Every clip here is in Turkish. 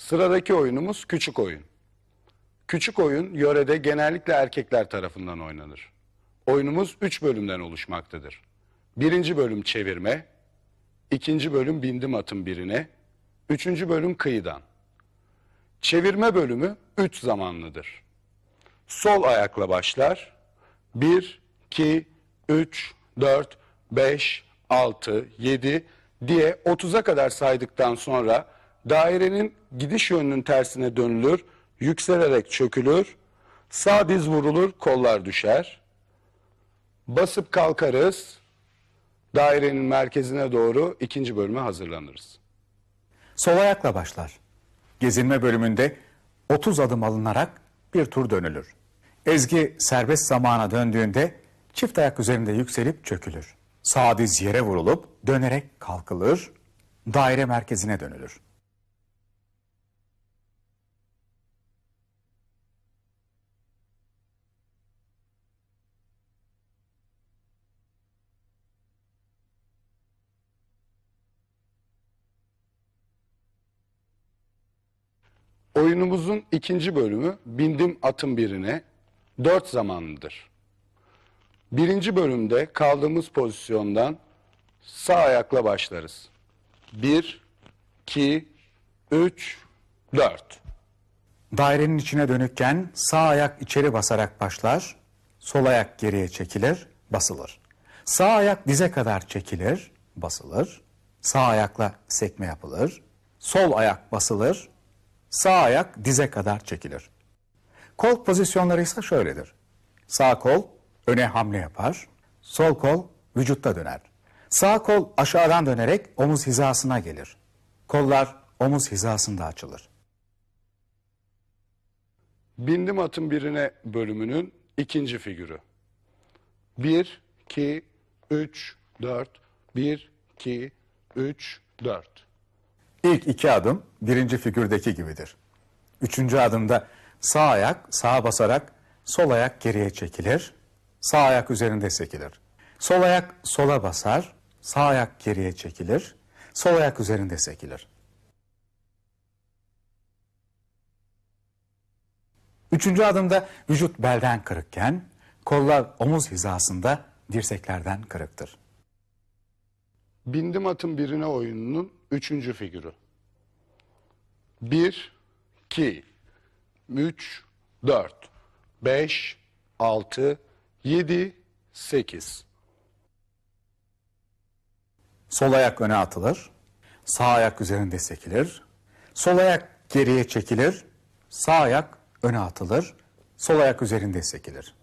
Sıradaki oyunumuz küçük oyun. Küçük oyun yörede genellikle erkekler tarafından oynanır. Oyunumuz 3 bölümden oluşmaktadır. Birinci bölüm çevirme, ikinci bölüm bindim atın birine, üçüncü bölüm kıyıdan. Çevirme bölümü 3 zamanlıdır. Sol ayakla başlar. 1, 2, 3, 4, 5, 6, 7 diye 30'a kadar saydıktan sonra dairenin gidiş yönünün tersine dönülür, yükselerek çökülür, sağ diz vurulur, kollar düşer. Basıp kalkarız, dairenin merkezine doğru ikinci bölüme hazırlanırız. Sol ayakla başlar. Gezinme bölümünde 30 adım alınarak bir tur dönülür. Ezgi serbest zamana döndüğünde çift ayak üzerinde yükselip çökülür. Sağ diz yere vurulup dönerek kalkılır, daire merkezine dönülür. Oyunumuzun ikinci bölümü bindim atın birine dört zamanlıdır. Birinci bölümde kaldığımız pozisyondan sağ ayakla başlarız. Bir, iki, üç, dört. Dairenin içine dönükken sağ ayak içeri basarak başlar, sol ayak geriye çekilir, basılır. Sağ ayak dize kadar çekilir, basılır. Sağ ayakla sekme yapılır. Sol ayak basılır, sağ ayak dize kadar çekilir. Kol pozisyonları ise şöyledir. Sağ kol öne hamle yapar, sol kol vücutta döner. Sağ kol aşağıdan dönerek omuz hizasına gelir. Kollar omuz hizasında açılır. Bindim atın birine bölümünün ikinci figürü. Bir, iki, üç, dört. Bir, iki, üç, dört. İlk iki adım birinci figürdeki gibidir. Üçüncü adımda sağ ayak sağa basarak sol ayak geriye çekilir, sağ ayak üzerinde sekilir. Sol ayak sola basar, sağ ayak geriye çekilir, sol ayak üzerinde sekilir. Üçüncü adımda vücut belden kırıkken, kollar omuz hizasında dirseklerden kırıktır. Bindim atın birine oyununun üçüncü figürü. Bir, iki, üç, dört, beş, altı, yedi, sekiz. Sol ayak öne atılır, sağ ayak üzerinde sekilir, sol ayak geriye çekilir, sağ ayak öne atılır, sol ayak üzerinde sekilir.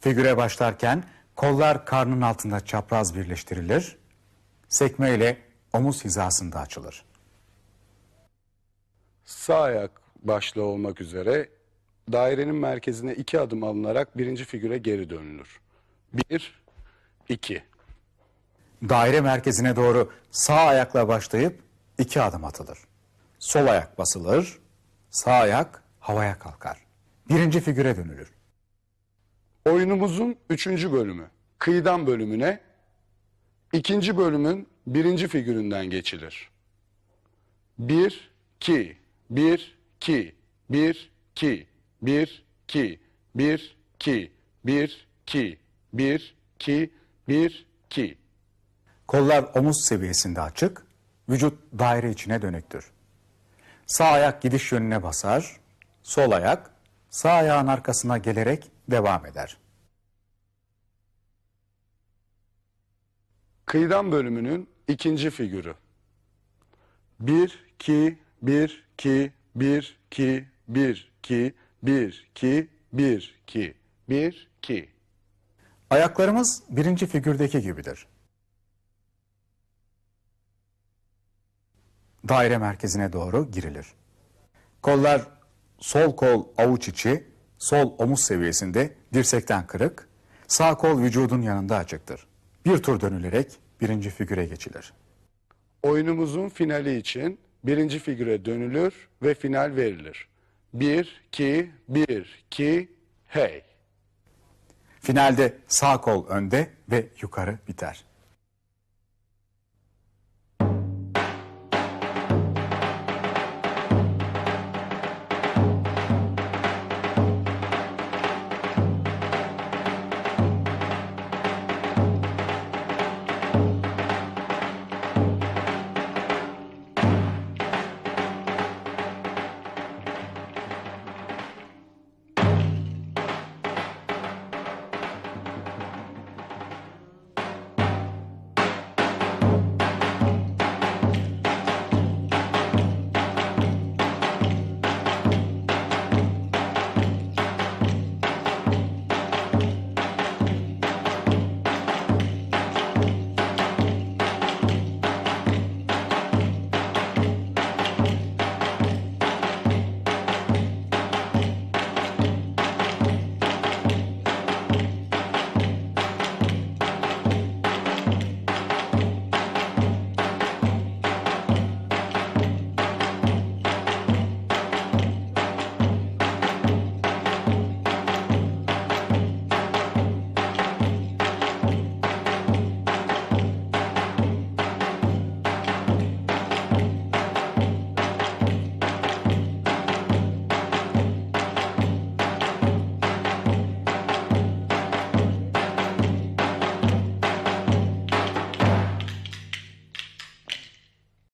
Figüre başlarken kollar karnın altında çapraz birleştirilir, sekme ile omuz hizasında açılır. Sağ ayak başlı olmak üzere dairenin merkezine iki adım alınarak birinci figüre geri dönülür. Bir, iki. Daire merkezine doğru sağ ayakla başlayıp iki adım atılır. Sol ayak basılır, sağ ayak havaya kalkar. Birinci figüre dönülür. Oyunumuzun üçüncü bölümü, kıyıdan bölümüne ikinci bölümün birinci figüründen geçilir. Bir, iki, bir, iki, bir, iki, bir, iki, bir, iki, bir, iki, bir, iki, bir, iki. Kollar omuz seviyesinde açık, vücut daire içine dönüktür. Sağ ayak gidiş yönüne basar, sol ayak sağ ayağın arkasına gelerek devam eder. Kıyıdan bölümünün ikinci figürü. 1 2 1 2 1 2 1 2 1 2 1 2 1 2 Ayaklarımız birinci figürdeki gibidir. Daire merkezine doğru girilir. Kollar sol kol avuç içi, sol omuz seviyesinde dirsekten kırık, sağ kol vücudun yanında açıktır. Bir tur dönülerek birinci figüre geçilir. Oyunumuzun finali için birinci figüre dönülür ve final verilir. 1 2 1 2 hey. Finalde sağ kol önde ve yukarı biter.